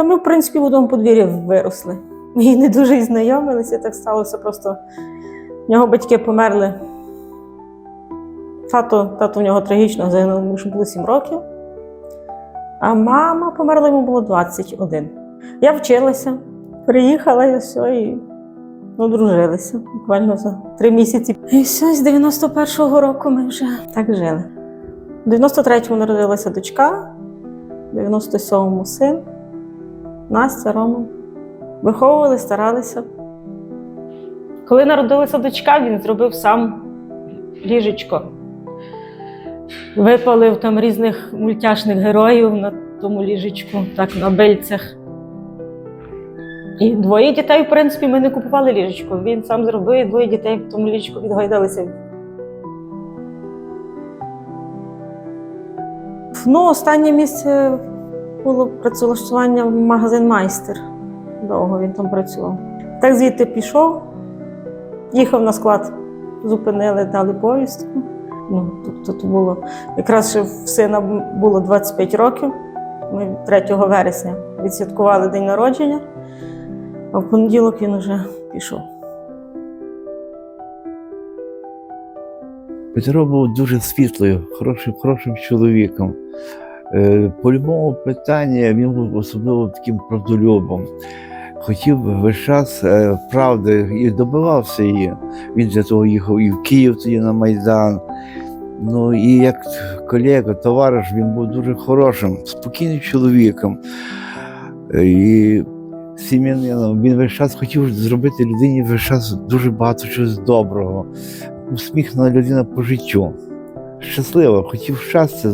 Та ми, в принципі, в одному подвір'ї виросли. Ми і не дуже і знайомилися, так сталося просто. В нього батьки померли. Тато, тато в нього трагічно загинув, йому було 7 років. А мама померла, йому було 21. Я вчилася, приїхала і все, і одружилися буквально за три місяці. І все, з 91-го року ми вже так жили. У 93-му народилася дочка, в 97-му син, Настя, Рома. Виховували, старалися. Коли народилася дочка, він зробив сам ліжечко. Випалив там різних мультяшних героїв на тому ліжечку, так на бильцях. І двоє дітей, в принципі, ми не купували ліжечко. Він сам зробив, і двоє дітей в тому ліжечку відгойдалися. Ну, останнє місце було працевлаштування в магазин майстер. Довго він там працював. Так звідти пішов, їхав на склад, зупинили, дали повістку. Ну, тобто, то було якраз ще в сина було 25 років. Ми 3 вересня відсвяткували день народження, а в понеділок він вже пішов. Петро був дуже світлою, хорошим, хорошим чоловіком. Е, По любому питанні він був особливо таким правдолюбом. Хотів весь час е, правди і добивався її. Він для того їхав і в Київ тоді на Майдан. Ну і як колега, товариш, він був дуже хорошим, спокійним чоловіком. Е, І сім'янином. Він весь час хотів зробити людині весь час дуже багато чогось доброго усміхнена людина по життю. Щаслива, хотів щастя.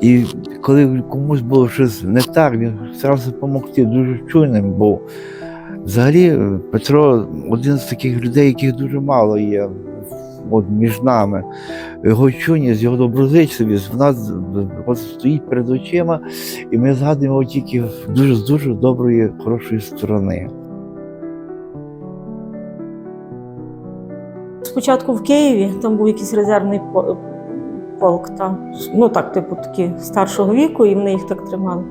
І коли комусь було щось не так, він старався допомогти, дуже чуйним був. Взагалі, е, Петро один з таких людей, яких дуже мало є от, між нами. Його чуйність, його доброзичливість в нас от, стоїть перед очима, і ми згадуємо його тільки дуже з дуже доброї, хорошої сторони. Спочатку в Києві там був якийсь резервний полк, там, ну так, типу, такі старшого віку, і вони їх так тримали.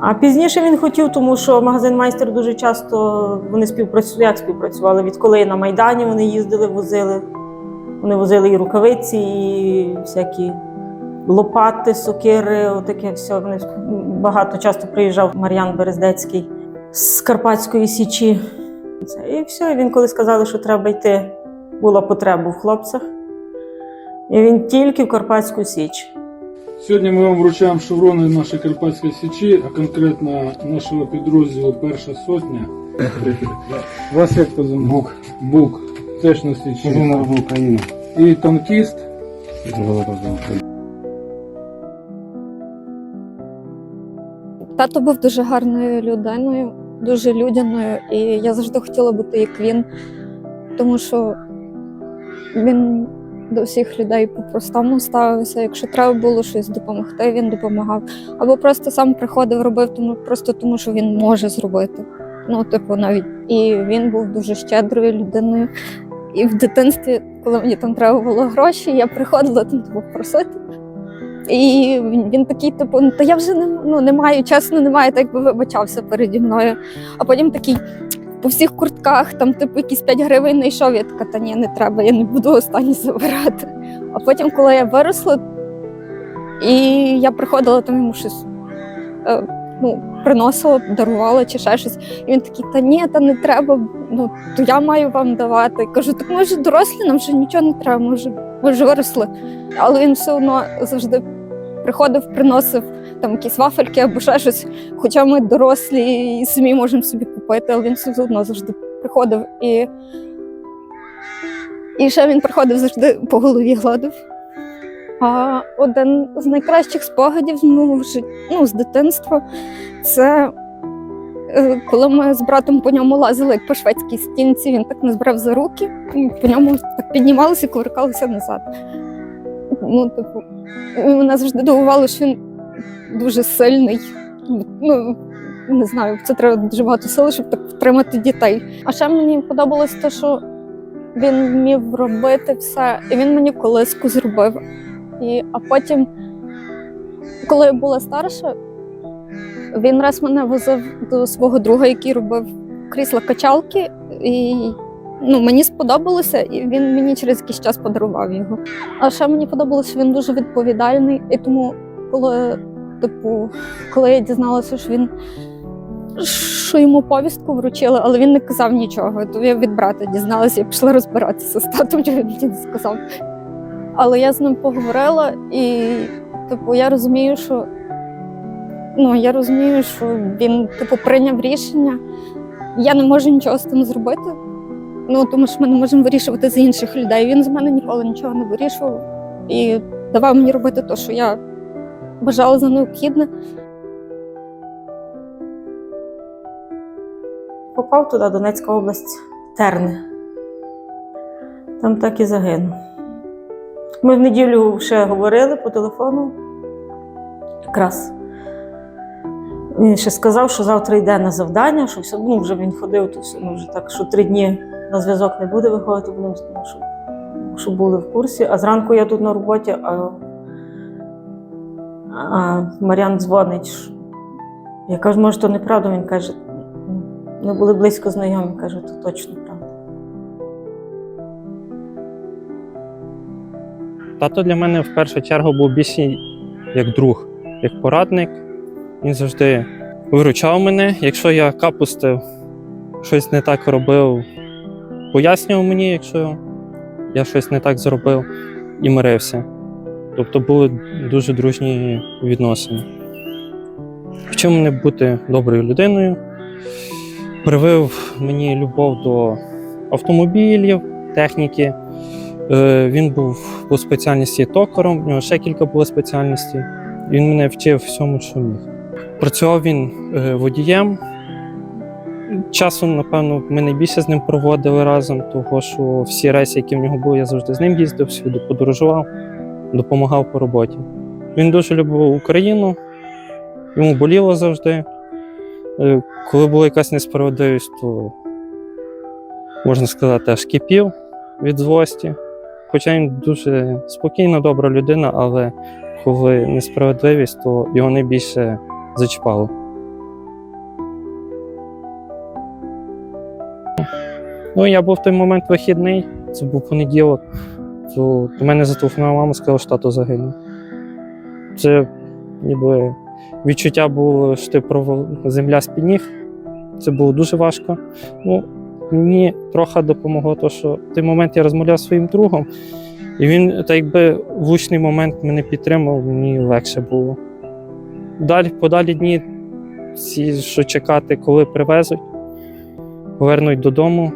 А пізніше він хотів, тому що магазин майстер дуже часто вони співпрацювали, як співпрацювали. Відколи на Майдані вони їздили, возили. Вони возили і рукавиці, і всякі лопати, сокири, отаке все. Вони багато часто приїжджав Мар'ян Берездецький з Карпатської Січі. І все, і він коли сказали, що треба йти, була потреба в хлопцях. І він тільки в Карпатську Січ. Сьогодні ми вам вручаємо шеврони нашої Карпатської Січі, а конкретно нашого підрозділу Перша сотня. Вас як позивний? Бук. Бук. Теж на Січі. України. І танкіст. Тато був дуже гарною людиною, дуже людяною, і я завжди хотіла бути як він, тому що він до всіх людей по-простому ставився. Якщо треба було щось допомогти, він допомагав. Або просто сам приходив, робив тому, просто тому, що він може зробити. Ну, типу, навіть і він був дуже щедрою людиною. І в дитинстві, коли мені там треба було гроші, я приходила там типу, просити. І він, такий, типу, «Ну, та я вже не, ну, не маю, чесно, не маю, так би вибачався переді мною. А потім такий по всіх куртках, там, типу, якісь 5 гривень знайшов, я така, та ні, не треба, я не буду останні забирати. А потім, коли я виросла, і я приходила там йому щось. Е, ну, приносила, дарувала чи ще щось. І він такий, та ні, та не треба, ну то я маю вам давати. Кажу, так ми вже дорослі, нам вже нічого не треба, ми вже, ми вже виросли. Але він все одно завжди приходив, приносив там якісь вафельки або ще щось. Хоча ми дорослі і самі можемо собі купити, але він все одно завжди приходив і. І ще він приходив завжди по голові гладив. А один з найкращих спогадів з життя, ну, з дитинства, це е, коли ми з братом по ньому лазили як по шведській стінці, він так нас брав за руки, по ньому так піднімалися і кувиркалися назад. Ну, типу, мене завжди дивувало, що він дуже сильний. Ну, не знаю, це треба дуже багато сили, щоб так втримати дітей. А ще мені подобалось те, що він вмів робити все, і він мені колиску зробив. І, а потім, коли я була старша, Він раз мене возив до свого друга, який робив крісла качалки, і ну, мені сподобалося, і він мені через якийсь час подарував його. А ще мені подобалося, що він дуже відповідальний, і тому, коли, типу, коли я дізналася, що він що йому повістку вручили, але він не казав нічого. То я від брата дізналася і пішла розбиратися з татом, що він мені сказав. Але я з ним поговорила, і типу, я розумію, що ну, я розумію, що він типу, прийняв рішення. Я не можу нічого з тим зробити. Ну, тому що ми не можемо вирішувати за інших людей. Він з мене ніколи нічого не вирішував і давав мені робити те, що я вважала за необхідне. Попав туди Донецька область, Терни. Там так і загинув. Ми в неділю ще говорили по телефону. Якраз. Він ще сказав, що завтра йде на завдання, що все, ну, вже він ходив, то все, ну, вже так, що три дні на зв'язок не буде виходити, будемо, щоб, щоб були в курсі. А зранку я тут на роботі, а, а Мар'ян дзвонить. Я кажу, може, то неправда. Він каже, «Ну, ми були близько знайомі, каже, то точно правда. Тато для мене в першу чергу був більше як друг, як порадник. Він завжди виручав мене. Якщо я капустив, щось не так робив, пояснював мені, якщо я щось не так зробив, і мирився. Тобто були дуже дружні відносини. Вчив мене бути доброю людиною, привив мені любов до автомобілів, техніки. Е, Він був по спеціальності токаром, в нього ще кілька було спеціальностей. Він мене вчив всьому, що міг. Працював він е, водієм. Часом, напевно, ми найбільше з ним проводили разом, тому що всі рейси, які в нього були, я завжди з ним їздив, всюди подорожував, допомагав по роботі. Він дуже любив Україну, йому боліло завжди. Е, Коли була якась несправедливість, то можна сказати, аж кипів від злості. Хоча він дуже спокійна, добра людина, але коли несправедливість, то його найбільше зачіпало. Ну, я був в той момент вихідний, це був понеділок, то до мене зателефонувала мама, сказала, що тато загинув. Це ніби відчуття було, що ти провал... земля з-під ніг. Це було дуже важко. Ну, мені трохи допомогло, то, що в той момент я розмовляв зі своїм другом, і він, так якби в влучний момент мене підтримав, мені легше було. Далі, подалі дні, що чекати, коли привезуть, повернуть додому,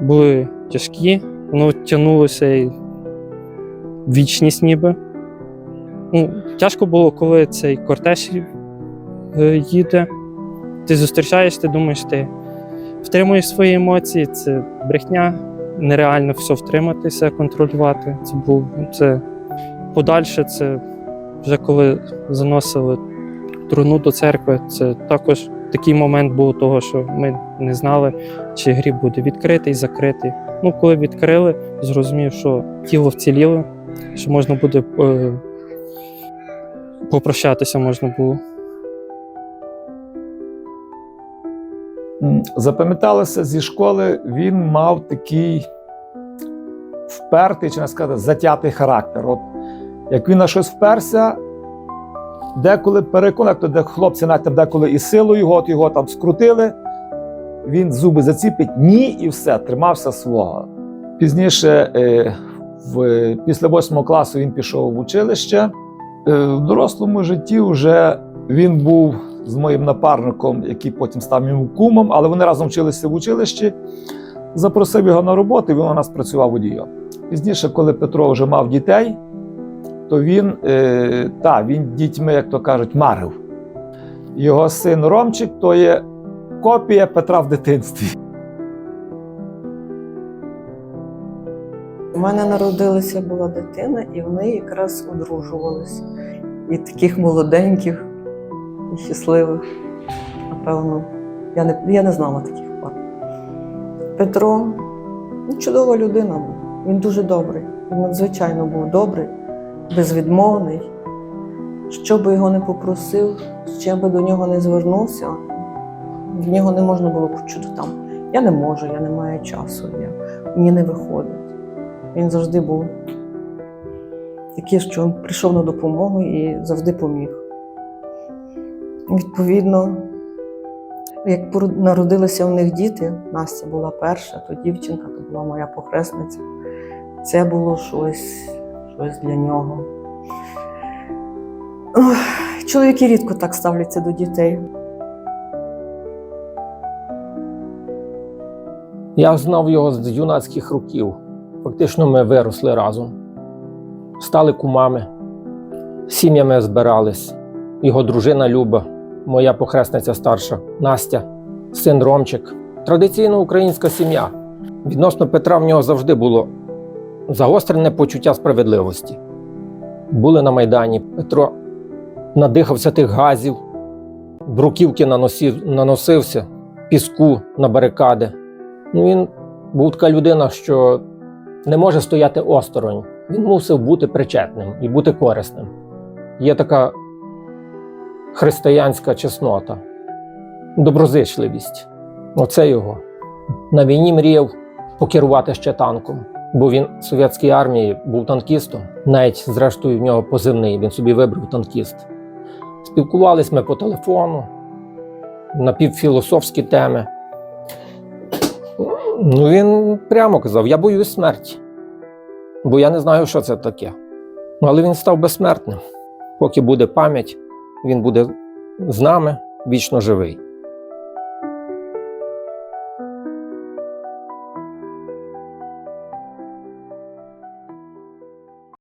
були тяжкі, воно тягнулося вічність ніби. Ну, тяжко було, коли цей кортеж е, їде. Ти зустрічаєш, ти думаєш, ти втримуєш свої емоції, це брехня, нереально все втриматися, контролювати. Це був це подальше, це вже коли заносили труну до церкви. Це також такий момент був того, що ми не знали, чи гріб буде відкритий, закритий. Ну, коли відкрили, зрозумів, що тіло вціліло, що можна буде е, попрощатися можна було. Запам'яталося зі школи, він мав такий впертий, чи не сказати, затятий характер. От як він на щось вперся, деколи переконав, то де хлопці навіть деколи і силою його, от його там скрутили, він зуби заціпить, ні, і все, тримався свого. Пізніше, е, в, після восьмого класу, він пішов в училище. Е, в дорослому житті вже він був з моїм напарником, який потім став йому кумом, але вони разом вчилися в училищі. Запросив його на роботу, і він у нас працював водієм. Пізніше, коли Петро вже мав дітей, то він, е, та, він дітьми, як то кажуть, марив. Його син Ромчик то є копія Петра в дитинстві. У мене народилася була дитина, і вони якраз одружувалися. І таких молоденьких і щасливих, напевно, я не, я не знала таких пар. Петро ну, чудова людина був. Він дуже добрий. Він надзвичайно був добрий, безвідмовний. що би його не попросив, чим би до нього не звернувся, в нього не можна було почути там. Я не можу, я не маю часу, я, мені не виходить. Він завжди був такий, що прийшов на допомогу і завжди поміг. Відповідно, як народилися у них діти, Настя була перша, то дівчинка, то була моя похресниця. Це було щось, щось для нього. Чоловіки рідко так ставляться до дітей. Я знав його з юнацьких років. Фактично, ми виросли разом, стали кумами, сім'ями збирались. Його дружина Люба, моя похресниця старша Настя, син Ромчик. Традиційно українська сім'я. Відносно Петра в нього завжди було загострене почуття справедливості. Були на Майдані. Петро надихався тих газів, бруківки наносив, наносився, піску на барикади. Ну, він був така людина, що не може стояти осторонь. Він мусив бути причетним і бути корисним. Є така християнська чеснота, доброзичливість. Оце його. На війні мріяв покерувати ще танком, бо він в совєтській армії був танкістом. Навіть, зрештою, в нього позивний, він собі вибрав танкіст. Спілкувались ми по телефону на півфілософські теми. Ну, він прямо казав: я боюсь смерті, бо я не знаю, що це таке. Ну, але він став безсмертним. Поки буде пам'ять, він буде з нами вічно живий.